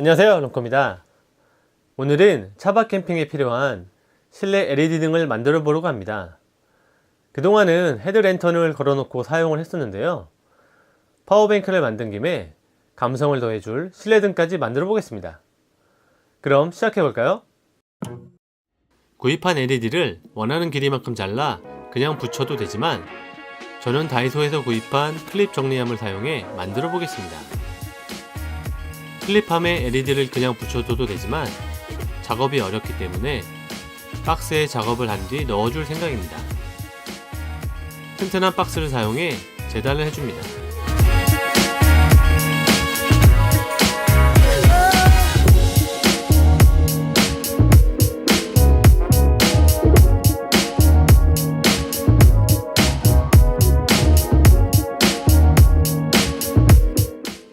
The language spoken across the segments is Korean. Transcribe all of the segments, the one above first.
안녕하세요 롱코입니다. 오늘은 차박 캠핑에 필요한 실내 LED 등을 만들어 보려고 합니다. 그동안은 헤드랜턴을 걸어놓고 사용을 했었는데요. 파워뱅크를 만든 김에 감성을 더해줄 실내등까지 만들어 보겠습니다. 그럼 시작해 볼까요? 구입한 LED를 원하는 길이만큼 잘라 그냥 붙여도 되지만 저는 다이소에서 구입한 클립 정리함을 사용해 만들어 보겠습니다 클립함에 LED를 그냥 붙여둬도 되지만 작업이 어렵기 때문에 박스에 작업을 한 뒤 넣어줄 생각입니다. 튼튼한 박스를 사용해 재단을 해줍니다.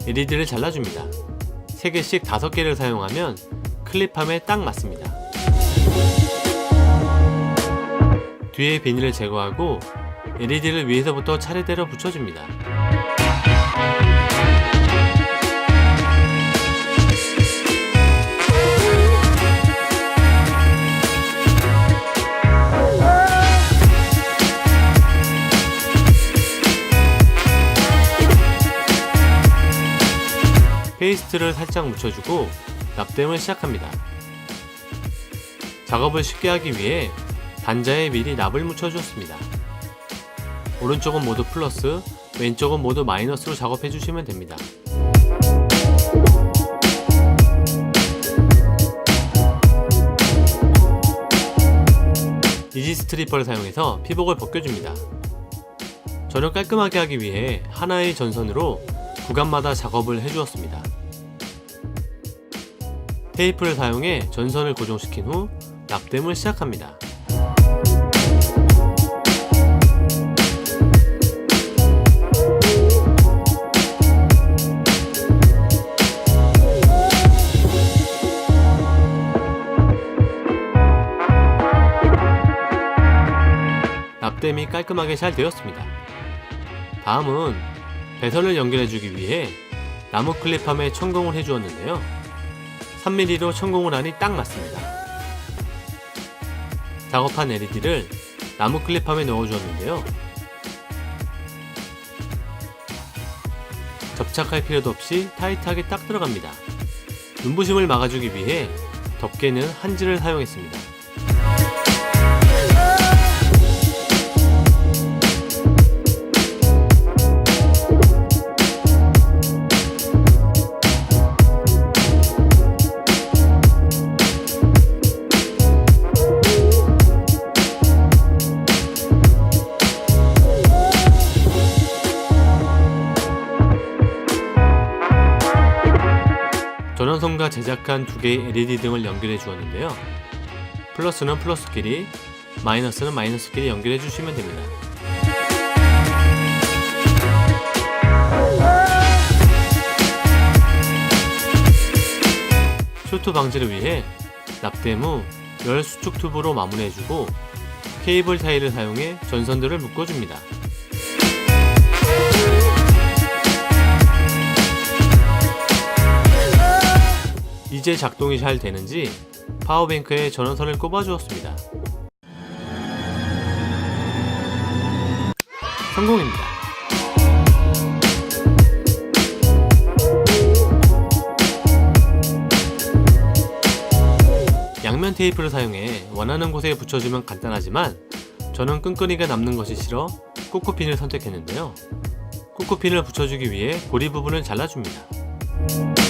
LED를 잘라줍니다. 3개씩 5개를 사용하면 클립함에 딱 맞습니다. 뒤에 비닐을 제거하고 LED를 위에서부터 차례대로 붙여줍니다. 페이스트를 살짝 묻혀주고 납땜을 시작합니다. 작업을 쉽게 하기 위해 단자에 미리 납을 묻혀주었습니다. 오른쪽은 모두 플러스, 왼쪽은 모두 마이너스로 작업해 주시면 됩니다. 이지 스트리퍼를 사용해서 피복을 벗겨줍니다. 저는 깔끔하게 하기 위해 하나의 전선으로 구간마다 작업을 해주었습니다. 테이프를 사용해 전선을 고정시킨 후 납땜을 시작합니다. 납땜이 깔끔하게 잘 되었습니다. 다음은 배선을 연결해주기 위해 나무 클립함에 천공을 해주었는데요. 3mm로 천공을 하니 딱 맞습니다. 작업한 LED를 나무 클립함에 넣어주었는데요. 접착할 필요도 없이 타이트하게 딱 들어갑니다. 눈부심을 막아주기 위해 덮개는 한지를 사용했습니다. 전원선과 제작한 두 개의 LED 등을 연결해 주었는데요. 플러스는 플러스끼리, 마이너스는 마이너스끼리 연결해 주시면 됩니다. 쇼트 방지를 위해 납땜 후 열 수축 튜브로 마무리해주고 케이블 타일을 사용해 전선들을 묶어줍니다. 이제 작동이 잘 되는지 파워뱅크에 전원선을 꼽아주었습니다. 성공입니다. 양면 테이프를 사용해 원하는 곳에 붙여주면 간단하지만 저는 끈끈이가 남는 것이 싫어 코코핀을 선택했는데요. 코코핀을 붙여주기 위해 고리 부분을 잘라줍니다.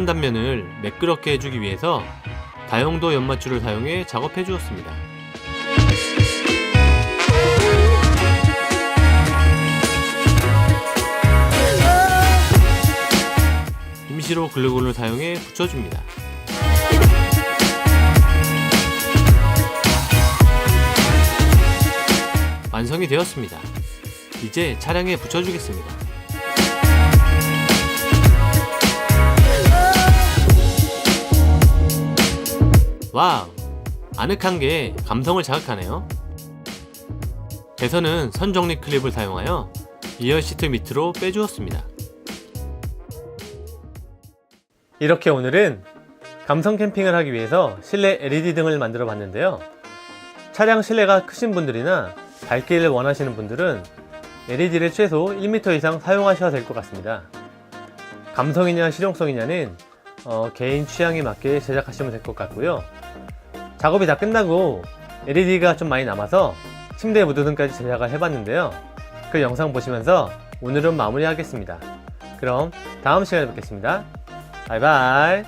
자른 단면을 매끄럽게 해주기 위해서 다용도 연마줄을 사용해 작업해 주었습니다. 임시로 글루건을 사용해 붙여줍니다. 완성이 되었습니다. 이제 차량에 붙여주겠습니다. 와우! 아늑한 게 감성을 자극하네요. 배선은 선 정리 클립을 사용하여 이어 시트 밑으로 빼주었습니다. 이렇게 오늘은 감성 캠핑을 하기 위해서 실내 LED 등을 만들어 봤는데요. 차량 실내가 크신 분들이나 밝기를 원하시는 분들은 LED를 최소 1m 이상 사용하셔야 될 것 같습니다. 감성이냐 실용성이냐는 어, 개인 취향에 맞게 제작하시면 될 것 같고요. 작업이 다 끝나고 LED가 좀 많이 남아서 침대 무드등까지 제작을 해봤는데요. 그 영상 보시면서 오늘은 마무리하겠습니다. 그럼 다음 시간에 뵙겠습니다. 바이바이.